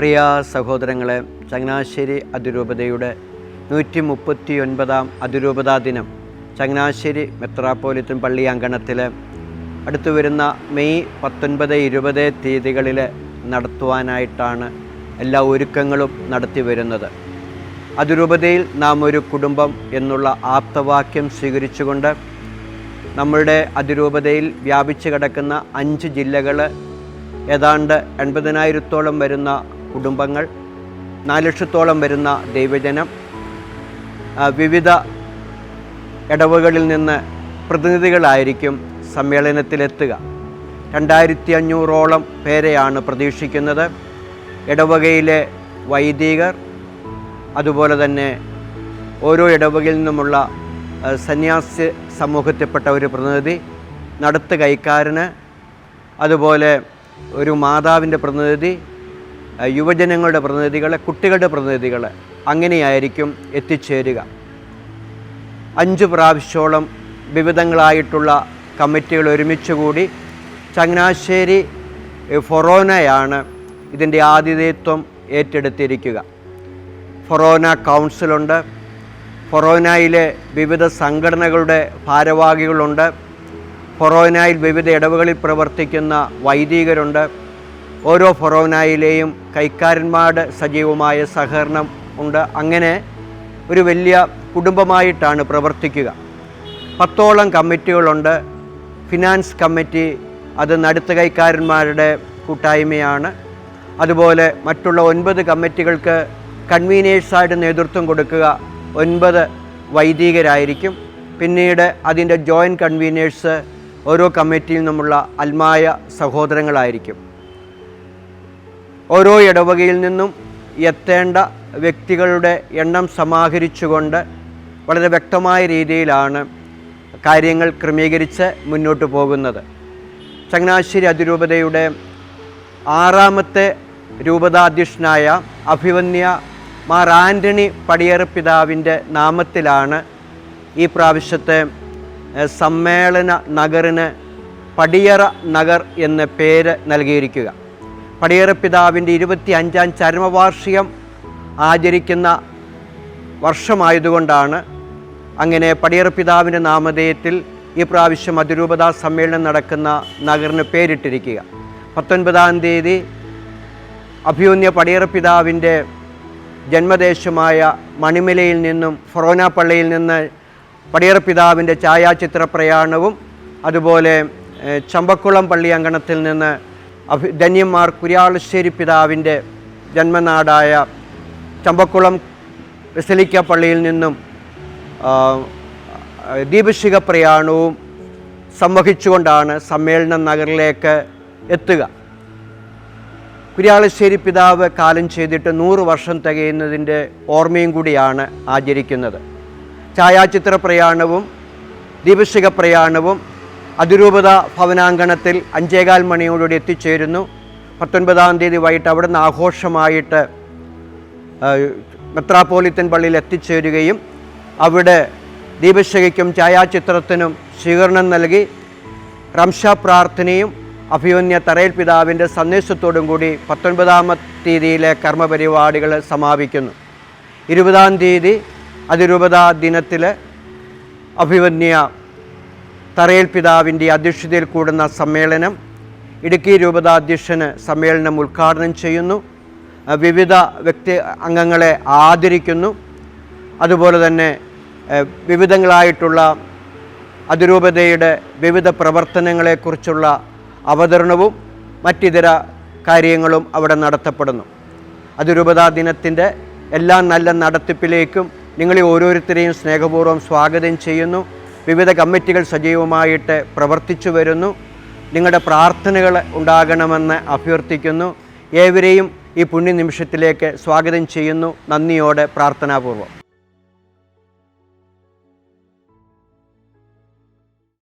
പ്രിയ സഹോദരങ്ങളെ ചങ്ങനാശ്ശേരി അതിരൂപതയുടെ നൂറ്റി മുപ്പത്തി ഒൻപതാം അതിരൂപതാ ദിനം ചങ്ങനാശ്ശേരി മെത്രാപ്പോലിത്തൻ പള്ളി അങ്കണത്തിൽ അടുത്തു വരുന്ന മെയ് പത്തൊൻപത് ഇരുപത് തീയതികളിൽ നടത്തുവാനായിട്ടാണ് എല്ലാ ഒരുക്കങ്ങളും നടത്തി വരുന്നത്. അതിരൂപതയിൽ നാം ഒരു കുടുംബം എന്നുള്ള ആപ്തവാക്യം സ്വീകരിച്ചുകൊണ്ട് നമ്മളുടെ അതിരൂപതയിൽ വ്യാപിച്ചു കിടക്കുന്ന അഞ്ച് ജില്ലകൾ ഏതാണ്ട് എൺപതിനായിരത്തോളം വരുന്ന കുടുംബങ്ങൾ. നാല് ലക്ഷത്തോളം വരുന്ന ദൈവജനം. വിവിധ ഇടവുകളിൽ നിന്ന് പ്രതിനിധികളായിരിക്കും സമ്മേളനത്തിലെത്തുക. രണ്ടായിരത്തി അഞ്ഞൂറോളം പേരെയാണ് പ്രതീക്ഷിക്കുന്നത്. ഇടവകയിലെ വൈദികർ അതുപോലെ തന്നെ ഓരോ ഇടവകയിൽ നിന്നുമുള്ള സന്യാസ സമൂഹത്തിൽപ്പെട്ട ഒരു പ്രതിനിധി നടത്തു കൈക്കാരന് അതുപോലെ ഒരു മാതാവിന്റെ പ്രതിനിധി യുവജനങ്ങളുടെ പ്രതിനിധികളെ കുട്ടികളുടെ പ്രതിനിധികളെ അങ്ങനെയായിരിക്കും എത്തിച്ചേരുക. അഞ്ച് പ്രാവശ്യോളം വിവിധങ്ങളായിട്ടുള്ള കമ്മിറ്റികൾ ഒരുമിച്ച് കൂടി ചങ്ങനാശ്ശേരി ഫൊറോനയാണ് ഇതിന്റെ ആതിഥേയത്വം ഏറ്റെടുത്തിരിക്കുക. ഫൊറോന കൗൺസിലുണ്ട്. ഫൊറോനയിലെ വിവിധ സംഘടനകളുടെ ഭാരവാഹികളുണ്ട്. ഫൊറോനയിൽ വിവിധ ഇടവുകളിൽ പ്രവർത്തിക്കുന്ന വൈദികരുണ്ട്. ഓരോ ഫൊറോനായിലെയും കൈക്കാരന്മാരുടെ സജീവമായ സഹകരണം ഉണ്ട്. അങ്ങനെ ഒരു വലിയ കുടുംബമായിട്ടാണ് പ്രവർത്തിക്കുക. പത്തോളം കമ്മിറ്റികളുണ്ട്. ഫിനാൻസ് കമ്മിറ്റി അത് നടുത്ത കൈക്കാരന്മാരുടെ കൂട്ടായ്മയാണ്. അതുപോലെ മറ്റുള്ള ഒൻപത് കമ്മിറ്റികൾക്ക് കൺവീനേഴ്സായിട്ട് നേതൃത്വം കൊടുക്കുക ഒൻപത് വൈദികരായിരിക്കും. പിന്നീട് അതിന്റെ ജോയിന്റ് കൺവീനേഴ്സ് ഓരോ കമ്മിറ്റിയിൽ നിന്നുമുള്ള അൽമായ സഹോദരങ്ങളായിരിക്കും. ഓരോ ഇടവകയിൽ നിന്നും എത്തേണ്ട വ്യക്തികളുടെ എണ്ണം സമാഹരിച്ചുകൊണ്ട് വളരെ വ്യക്തമായ രീതിയിലാണ് കാര്യങ്ങൾ ക്രമീകരിച്ച് മുന്നോട്ട് പോകുന്നത്. ചങ്ങനാശ്ശേരി അതിരൂപതയുടെ ആറാമത്തെ രൂപതാധ്യക്ഷനായ അഭിവന്യ മാർ ആന്റണി പടിയറ പിതാവിന്റെ നാമത്തിലാണ് ഈ പ്രാവശ്യത്തെ സമ്മേളന നഗറിന് പടിയറ നഗർ എന്ന പേര് നൽകിയിരിക്കുക. പടിയറ പിതാവിന്റെ ഇരുപത്തി അഞ്ചാം ചരമവാർഷികം ആചരിക്കുന്ന വർഷമായതുകൊണ്ടാണ് അങ്ങനെ പടിയേറപ്പിതാവിന്റെ നാമധേയത്തിൽ ഈ പ്രാവശ്യം അതിരൂപതാ സമ്മേളനം നടക്കുന്ന നഗറിന് പേരിട്ടിരിക്കുക. പത്തൊൻപതാം തീയതി അഭിയുന്യ പടിയേറപ്പിതാവിന്റെ ജന്മദേശമായ മണിമലയിൽ നിന്നും ഫൊറോന പള്ളിയിൽ നിന്ന് പടിയേറപ്പിതാവിന്റെ ഛായാചിത്ര പ്രയാണവും അതുപോലെ ചമ്പക്കുളം പള്ളി അങ്കണത്തിൽ നിന്ന് ധന്യന്മാർ കുര്യാളശ്ശേരി പിതാവിന്റെ ജന്മനാടായ ചമ്പക്കുളം വെസലിക്ക പള്ളിയിൽ നിന്നും ദീപശിഖ പ്രയാണവും സംവഹിച്ചുകൊണ്ടാണ് സമ്മേളന നഗറിലേക്ക് എത്തുക. കുര്യാളശ്ശേരി പിതാവ് കാലം ചെയ്തിട്ട് നൂറ് വർഷം തികയുന്നതിന്റെ ഓർമ്മയും കൂടിയാണ് ആചരിക്കുന്നത്. ഛായാചിത്ര പ്രയാണവും ദീപശിഖ പ്രയാണവും അതിരൂപത ഭവനാങ്കണത്തിൽ അഞ്ചേകാൽ മണിയോടുകൂടി എത്തിച്ചേരുന്നു. പത്തൊൻപതാം തീയതി വൈകിട്ട് അവിടുന്ന് ആഘോഷമായിട്ട് മെത്രാപ്പോലിത്തൻ പള്ളിയിൽ എത്തിച്ചേരുകയും അവിടെ ദീപശിഖയ്ക്കും ഛായാചിത്രത്തിനും സ്വീകരണം നൽകി റംഷ പ്രാർത്ഥനയും അഭിമന്യ തറയിൽ പിതാവിന്റെ സന്ദേശത്തോടും കൂടി പത്തൊൻപതാമത്തെ തീയതിയിലെ കർമ്മപരിപാടികൾ സമാപിക്കുന്നു. ഇരുപതാം തീയതി അതിരൂപതാ ദിനത്തിൽ അഭിമന്യ തറയിൽ പിതാവിന്റെ അധ്യക്ഷതയിൽ കൂടുന്ന സമ്മേളനം ഇടുക്കി രൂപതാധ്യക്ഷന് സമ്മേളനം ഉദ്ഘാടനം ചെയ്യുന്നു. വിവിധ വ്യക്തി അംഗങ്ങളെ ആദരിക്കുന്നു. അതുപോലെ തന്നെ വിവിധങ്ങളായിട്ടുള്ള അതിരൂപതയുടെ വിവിധ പ്രവർത്തനങ്ങളെക്കുറിച്ചുള്ള അവതരണവും മറ്റിതര കാര്യങ്ങളും അവിടെ നടത്തപ്പെടുന്നു. അതിരൂപതാ ദിനത്തിന്റെ എല്ലാ നല്ല നടത്തിപ്പിലേക്കും നിങ്ങളെ ഓരോരുത്തരെയും സ്നേഹപൂർവം സ്വാഗതം ചെയ്യുന്നു. വിവിധ കമ്മിറ്റികൾ സജീവമായിട്ട് പ്രവർത്തിച്ചു വരുന്നു. നിങ്ങളുടെ പ്രാർത്ഥനകൾ ഉണ്ടാകണമെന്ന് അഭ്യർത്ഥിക്കുന്നു. ഏവരെയും ഈ പുണ്യനിമിഷത്തിലേക്ക് സ്വാഗതം ചെയ്യുന്നു. നന്ദിയോടെ പ്രാർത്ഥനാപൂർവം